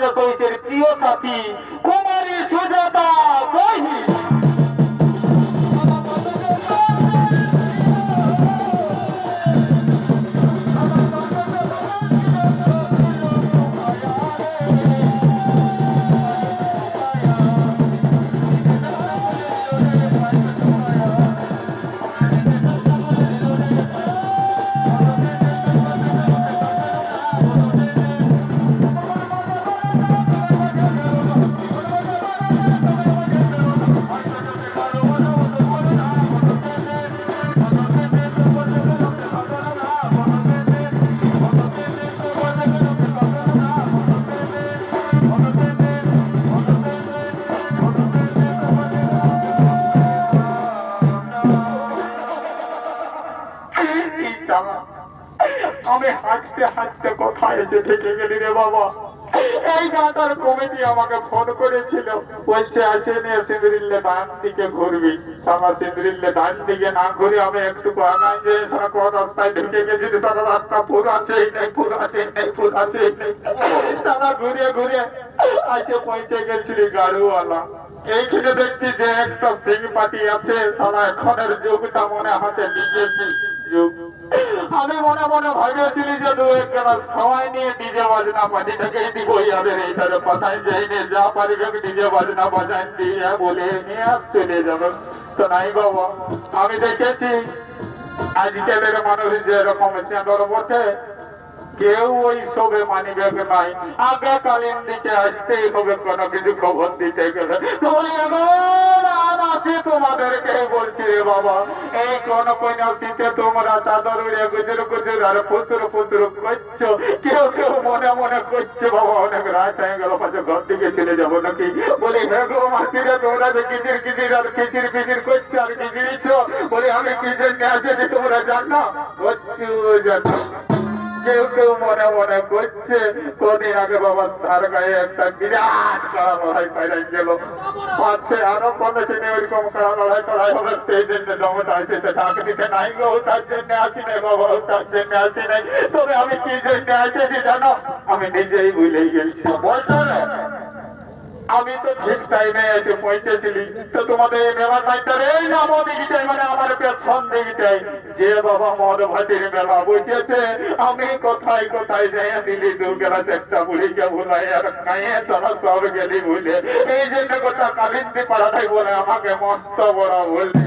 মিত্র সহিতের প্রিয় সাথী কুমারী সুজাতা সহি আমি হাঁটতে হাঁটতে কোথায় এসে থেকে গেলি রে বাবা? এই গাটার কমিটি আমাকে ফোন করেছিল। বলছে আসেনি সিঁদুরিল্লে ডান দিকে ঘুরবি। সারা সিঁদুরিল্লে ডান দিকে না ঘুরে আমি একটু আগাই যে সারা কোন রাস্তায় ঢুকে গেছি সারা রাস্তা পুর আছে নেই পুর আছে নেই পুর আছে সারা ঘুরে ঘুরে আসে পৌঁছে গেছিলি গাড়ুওয়ালা। এইখানে দেখছি যে একটা সিং পাটি আছে, সারা এখনের যুগটা মনে লিখেছি যুগ আমি মনে মনে ভাবেছিলি যে দু এক গ্লাস খাওয়াই নিয়ে ডিজে বাজনা পার্টিটাকে দিব ইয়াদের এইটারে পাঠাই যাইনি যা পারিবে ডিজে বাজনা বাজাই দিয়ে বলে নিয়ে চলে যাবে। তো নাই বাবা, আমি দেখেছি আজকালের মানুষ যে এরকম চাঁদর বটে, কেউ ওই সবে মানিবে নাই। আগে কালীন দিকে আসতেই হবে, কোনো কিছু খবর দিতে গেলে। তো বলি, এবার আর আছি তোমাদেরকে বলছি বাবা এই কোন কোন শীতে তোমরা চাদর উড়ে গুজর গুজর আর ফুসুর ফুসুর করছ। কেউ কেউ মনে মনে করছে বাবা অনেক রাত হয়ে গেল পাশে ঘর দিকে চলে যাব নাকি? বলি হে গো মাসিরে তোমরা যে কিচির কিচির আর কিচির কিচির করছ আর কিচিরিছ বলি আমি কি জন্য আসেছি তোমরা জানো করছ জানো কেউ কেউ মনে মনে করছে, কদিন আগে বাবার তার গায়ে একটা বিরাট কড়া লড়াই পাইলাই গেল। পাচ্ছে আরও কমিশনে ওইরকম কড়া লড়াই করাই হবে, সেই জন্য জমটা আছে ডাক দিতে নাই গো তার জন্য আসি নাই বাবা তার জন্য আসি নাই। তবে আমি কি জন্য আসেছি জানো? আমি নিজেই ভুলেই গেছি। বলছো না? আমি তো ঠিক টাইমে এসে পৌঁছেছিলি। তো তোমাদের মেলা টাইমটার এই নাম দিঘিটাই মানে আমার পেছন দিঘিটাই যে বাবা মদ ভাটির মেলা বসেছে আমি কোথায় কোথায় যাই দিলি দুর্গেলা গেলা চেষ্টা বুড়িকে ভুলাই আর কাইয়ে তারা সব গেলি ভুলে। এই জন্য কোথা কালিন্দি পাড়াটাই বলে আমাকে মস্ত বড় বললি